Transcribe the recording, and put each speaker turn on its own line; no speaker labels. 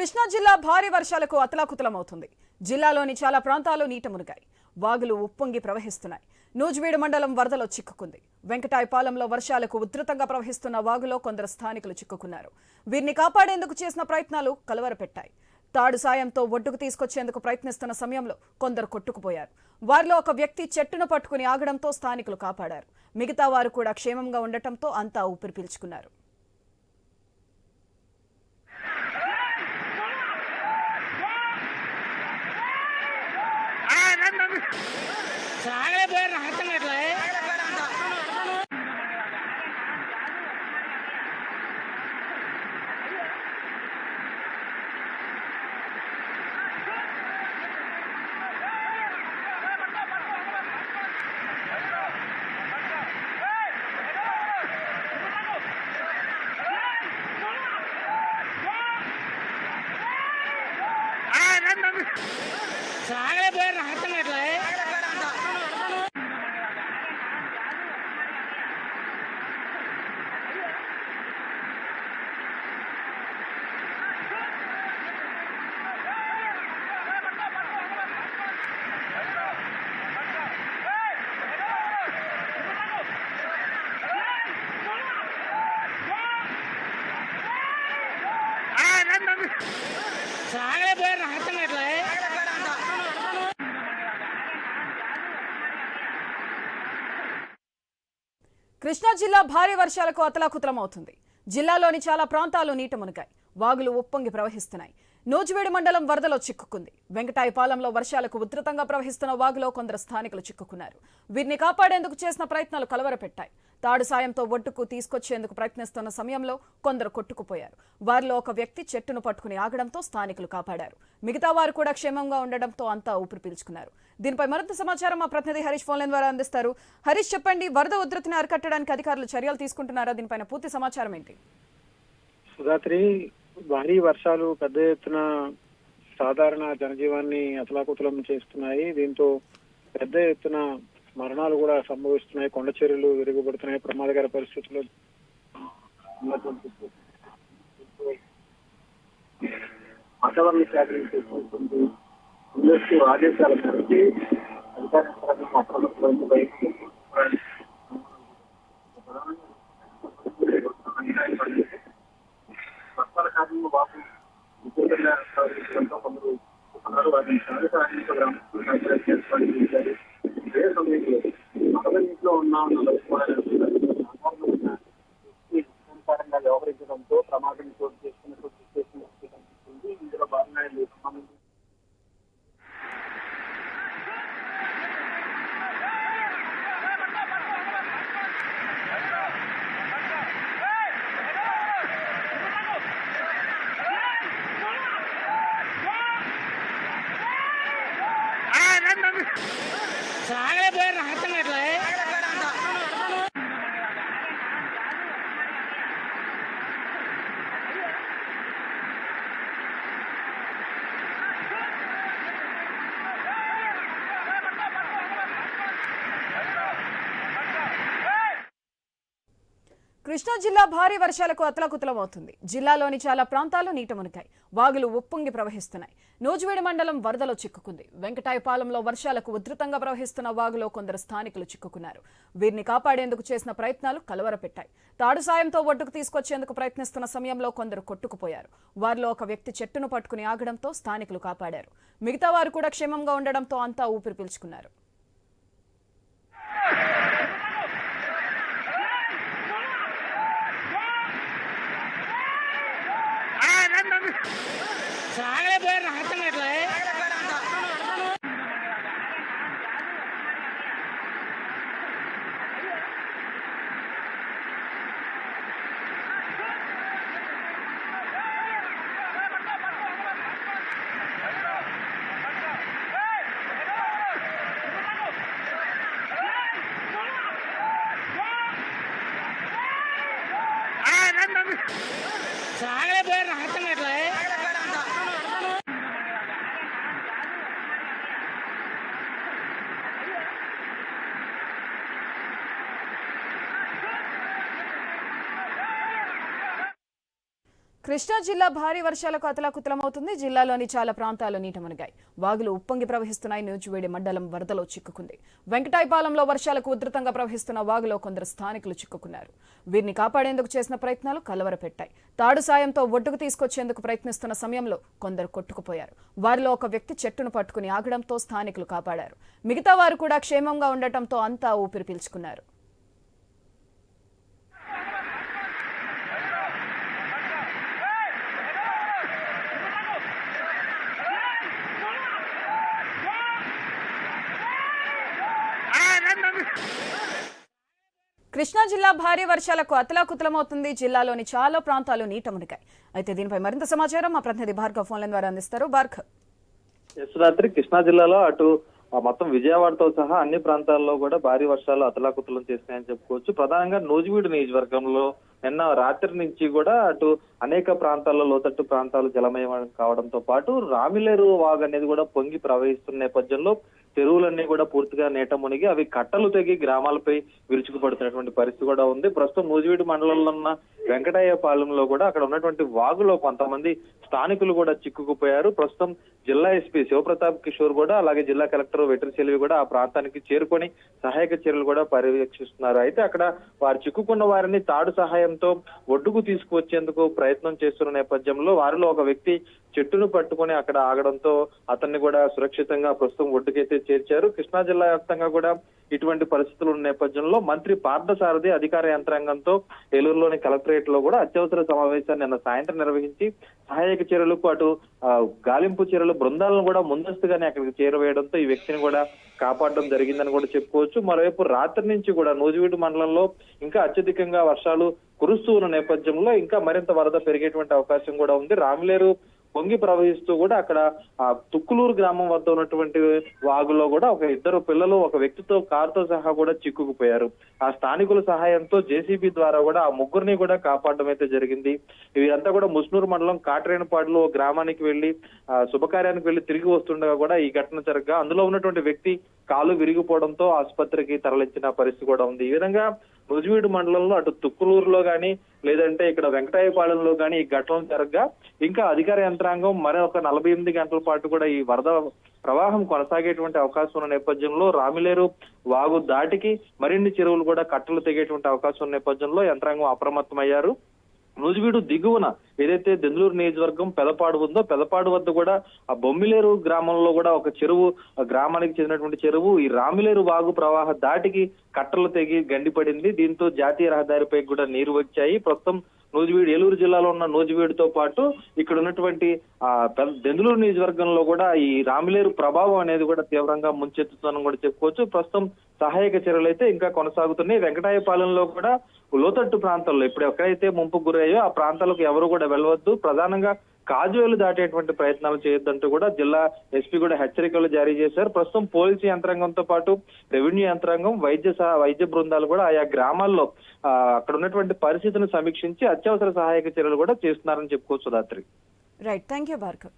కృష్ణా జిల్లా భారీ వర్షాలకు అతలాకుతలమవుతుంది. జిల్లాలోని చాలా ప్రాంతాలు నీట మునిగాయి. వాగులు ఉప్పొంగి ప్రవహిస్తున్నాయి. నూజివీడు మండలం వరదలో చిక్కుకుంది. వెంకటాయపాలెంలో వర్షాలకు ఉధృతంగా ప్రవహిస్తున్న వాగులో కొందరు స్థానికులు చిక్కుకున్నారు. వీరిని కాపాడేందుకు చేసిన ప్రయత్నాలు కలవరపెట్టాయి. తాడు సాయంతో ఒడ్డుకు తీసుకొచ్చేందుకు ప్రయత్నిస్తున్న సమయంలో కొందరు కొట్టుకుపోయారు. వారిలో ఒక వ్యక్తి చెట్టును పట్టుకుని ఆగడంతో స్థానికులు కాపాడారు. మిగతా వారు కూడా క్షేమంగా ఉండటంతో అంతా ఊపిరి పీల్చుకున్నారు.
சாகலே போயிடுறேன் அர்த்தம் సాగలే పోయారు
కృష్ణా జిల్లా భారీ వర్షాలకు అతలాకుతలమవుతుంది. జిల్లాలోని చాలా ప్రాంతాలు నీట మునిగాయి. వాగులు ఉప్పొంగి ప్రవహిస్తున్నాయి. నూజివీడు మండలం వరదలో చిక్కుకుంది. వెంకటాయపాలెంలో వర్షాలకు ఉధృతంగా ప్రవహిస్తున్న వాగులో కొందరు స్థానికులు చిక్కుకున్నారు. వీరిని కాపాడేందుకు చేసిన ప్రయత్నాలు కలవరపెట్టాయి. తాడు సాయంతో ఒడ్డుకు తీసుకొచ్చేందుకు ప్రయత్నిస్తున్న సమయంలో కొందరు కొట్టుకుపోయారు. వారిలో ఒక వ్యక్తి చెట్టును పట్టుకుని ఆగడంతో స్థానికులు కాపాడారు. మిగతా వారు కూడా క్షేమంగా ఉండడంతో అంతా ఊపిరి పీల్చుకున్నారు. దీనిపై మరింత సమాచారం మా ప్రతినిధి హరీష్ ఫోన్లైన్ ద్వారా అందిస్తారు. హరీష్ చెప్పండి వరద ఉధృతిని అరికట్టడానికి అధికారులు చర్యలు తీసుకుంటున్నారా? దీనిపైన పూర్తి సమాచారం ఏంటి?
సుధాత్రి భారీ వర్షాలు పెద్ద ఎత్తున సాధారణ జనజీవాన్ని అతలాకుతలం చేస్తున్నాయి. దీంతో పెద్ద ఎత్తున మరణాలు కూడా సంభవిస్తున్నాయి కొండ చర్యలు విరుగుపడుతున్నాయి ప్రమాదకర పరిస్థితులు. వాతావరణ శాఖ నుంచి ఆదేశాల మేరకు అధికార యంత్రాంగం బయటకు కొందరు వారిని గ్రామస్తులు సహాయం చేసుకోవాలి చేశారు ఇదే సమయంలో మగ ఇంట్లో ఉన్న నలభై సాధారణమైన వ్యక్తి వ్యవహరించడంతో ప్రమాదం చోటు చేసుకున్నట్టు సిచ్యువేషన్ కనిపిస్తుంది ఇందులో భాగంగా ఈ సంబంధించి
நாங்களே போயிடுறோம் அர்த்தம் காட்டில்
కృష్ణా జిల్లా భారీ వర్షాలకు అతలకుతలమవుతుంది. జిల్లాలోని చాలా ప్రాంతాలు నీట మునిగాయి. వాగులు ఉప్పొంగి ప్రవహిస్తున్నాయి. నూజివీడు మండలం వరదలో చిక్కుకుంది. వెంకటాయపాలెంలో వర్షాలకు ఉధృతంగా ప్రవహిస్తున్న వాగులో కొందరు స్థానికులు చిక్కుకున్నారు. వీరిని కాపాడేందుకు చేసిన ప్రయత్నాలు కలవరపెట్టాయి. తాడు సాయంతో ఒడ్డుకు తీసుకొచ్చేందుకు ప్రయత్నిస్తున్న సమయంలో కొందరు కొట్టుకుపోయారు. వారిలో ఒక వ్యక్తి చెట్టును పట్టుకుని ఆగడంతో స్థానికులు కాపాడారు. మిగతా వారు కూడా క్షేమంగా ఉండడంతో అంతా ఊపిరి పీల్చుకున్నారు.
நாங்களே போயிடுறோம் அரசங்காட்டில்
కృష్ణా జిల్లా భారీ వర్షాలకు అతలాకుతలమవుతుంది. జిల్లాలోని చాలా ప్రాంతాలు నీట మునిగాయి. వాగులు ఉప్పొంగి ప్రవహిస్తున్నాయి. నూజివేడి మండలం వరదలో చిక్కుకుంది. వెంకటాయపాలెంలో వర్షాలకు ఉధృతంగా ప్రవహిస్తున్న వాగులో కొందరు స్థానికులు చిక్కుకున్నారు. వీరిని కాపాడేందుకు చేసిన ప్రయత్నాలు కలవరపెట్టాయి. తాడు సాయంతో ఒడ్డుకు తీసుకొచ్చేందుకు ప్రయత్నిస్తున్న సమయంలో కొందరు కొట్టుకుపోయారు. వారిలో ఒక వ్యక్తి చెట్టును పట్టుకుని ఆగడంతో స్థానికులు కాపాడారు. మిగతా వారు కూడా క్షేమంగా ఉండటంతో అంతా ఊపిరి పీల్చుకున్నారు. కృష్ణా జిల్లా భారీ వర్షాలకు అతలాకుతలమవుతుంది. జిల్లాలోని చాలా ప్రాంతాలు నీట మునిగాయి. అయితే దీనిపై మరింత సమాచారం మా ప్రతినిధి భార్గవ్ ఫోన్ల ద్వారా అందిస్తారు. భార్గవ్.
యశ్వరాత్రి కృష్ణా జిల్లాలో అటు మొత్తం విజయవాడతో సహా అన్ని ప్రాంతాల్లో కూడా భారీ వర్షాలు అతలాకుతలం చేస్తున్నాయని చెప్పుకోవచ్చు. ప్రధానంగా నూజివీడు నియోజకవర్గంలో నిన్న రాత్రి నుంచి కూడా అటు అనేక ప్రాంతాల్లో లోతట్టు ప్రాంతాలు జలమయం కావడంతో పాటు రామిలేరు వాగు అనేది కూడా పొంగి ప్రవహిస్తున్న నేపథ్యంలో చెరువులన్నీ కూడా పూర్తిగా నీట మునిగి అవి కట్టలు తెగి గ్రామాలపై విరుచుకుపడుతున్నటువంటి పరిస్థితి కూడా ఉంది. ప్రస్తుతం నూజివీడు మండలంలో ఉన్న వెంకటయ్య పాలెంలో కూడా అక్కడ ఉన్నటువంటి వాగులో కొంతమంది స్థానికులు కూడా చిక్కుకుపోయారు. ప్రస్తుతం జిల్లా ఎస్పీ శివప్రతాప్ కిషోర్ కూడా అలాగే జిల్లా కలెక్టర్ వెటరి సెల్వి కూడా ఆ ప్రాంతానికి చేరుకొని సహాయక చర్యలు కూడా పర్యవేక్షిస్తున్నారు. అయితే అక్కడ వారు చిక్కుకున్న వారిని తాడు సహాయంతో ఒడ్డుకు తీసుకువచ్చేందుకు ప్రయత్నం చేస్తున్న నేపథ్యంలో వారిలో ఒక వ్యక్తి చెట్టును పట్టుకొని అక్కడ ఆగడంతో అతన్ని కూడా సురక్షితంగా ప్రస్తుతం ఒడ్డుకైతే చేర్చారు. కృష్ణా జిల్లా వ్యాప్తంగా కూడా ఇటువంటి పరిస్థితులు ఉన్న నేపథ్యంలో మంత్రి పార్థసారథి అధికార యంత్రాంగంతో ఏలూరులోని కలెక్టరేట్లో కూడా అత్యవసర సమావేశాన్ని నిన్న సాయంత్రం నిర్వహించి సహాయక చర్యలకు అటు గాలింపు చర్యలు బృందాలను కూడా ముందస్తుగానే అక్కడికి చేరవేయడంతో ఈ వ్యక్తిని కూడా కాపాడడం జరిగిందని కూడా చెప్పుకోవచ్చు. మరోవైపు రాత్రి నుంచి కూడా నూజివీడు మండలంలో ఇంకా అత్యధికంగా వర్షాలు కురుస్తూ ఉన్న నేపథ్యంలో ఇంకా మరింత వరద పెరిగేటువంటి అవకాశం కూడా ఉంది. రామిలేరు పొంగి ప్రవహిస్తూ కూడా అక్కడ ఆ తుక్కులూరు గ్రామం వద్ద ఉన్నటువంటి వాగులో కూడా ఒక ఇద్దరు పిల్లలు ఒక వ్యక్తితో కారుతో సహా కూడా చిక్కుకుపోయారు. ఆ స్థానికుల సహాయంతో జేసీబీ ద్వారా కూడా ఆ ముగ్గురిని కూడా కాపాడడం అయితే జరిగింది. వీరంతా కూడా ముస్నూరు మండలం కాట్రేనపాడులో గ్రామానికి వెళ్ళి ఆ శుభకార్యానికి వెళ్ళి తిరిగి వస్తుండగా కూడా ఈ ఘటన జరగగా అందులో ఉన్నటువంటి వ్యక్తి కాలు విరిగిపోవడంతో ఆసుపత్రికి తరలించిన పరిస్థితి కూడా ఉంది. ఈ విధంగా రుజువీడు మండలంలో అటు తుక్కులూరులో గాని లేదంటే ఇక్కడ వెంకటాయపాలెంలో గాని ఈ ఘటనలు జరగగా ఇంకా అధికార యంత్రాంగం మరో ఒక నలభై ఎనిమిది గంటల పాటు కూడా ఈ వరద ప్రవాహం కొనసాగేటువంటి అవకాశం ఉన్న నేపథ్యంలో రామిలేరు వాగు దాటికి మరిన్ని చెరువులు కూడా కట్టలు తెగేటువంటి అవకాశం ఉన్న నేపథ్యంలో యంత్రాంగం అప్రమత్తమయ్యారు. నూజివీడు దిగువన ఏదైతే దెందులూరు నియోజకవర్గం పెదపాడు ఉందో పెదపాడు వద్ద కూడా ఆ బొమ్మిలేరు గ్రామంలో కూడా ఒక చెరువు ఆ గ్రామానికి చెందినటువంటి చెరువు ఈ రామిలేరు వాగు ప్రవాహ దాటికి కట్టలు తెగి గండిపడింది. దీంతో జాతీయ రహదారిపై కూడా నీరు వచ్చాయి. ప్రస్తుతం నూజివీడు ఏలూరు జిల్లాలో ఉన్న నూజివీడుతో పాటు ఇక్కడ ఉన్నటువంటి ఆ పెద్ద దెందులూరు నియోజకవర్గంలో కూడా ఈ రామిలేరు ప్రభావం అనేది కూడా తీవ్రంగా ముంచెత్తుతుందని కూడా చెప్పుకోవచ్చు. ప్రస్తుతం సహాయక చర్యలు అయితే ఇంకా కొనసాగుతున్నాయి. వెంకటాయపాలెంలో కూడా లోతట్టు ప్రాంతాల్లో ఇప్పుడు ఎక్కడైతే ముంపు గురయ్యో ఆ ప్రాంతాలకు ఎవరు కూడా వెళ్ళవద్దు. ప్రధానంగా కాజువేలు దాటేటువంటి ప్రయత్నాలు చేయొద్దంటూ కూడా జిల్లా ఎస్పీ కూడా హెచ్చరికలు జారీ చేశారు. ప్రస్తుతం పోలీసు యంత్రాంగంతో పాటు రెవెన్యూ యంత్రాంగం వైద్య వైద్య బృందాలు కూడా ఆయా గ్రామాల్లో అక్కడ ఉన్నటువంటి పరిస్థితిని సమీక్షించి అత్యవసర సహాయక చర్యలు కూడా చేస్తున్నారని చెప్పుకోవచ్చు రాత్రి
రైట్ థ్యాంక్ యూ భార్గవ్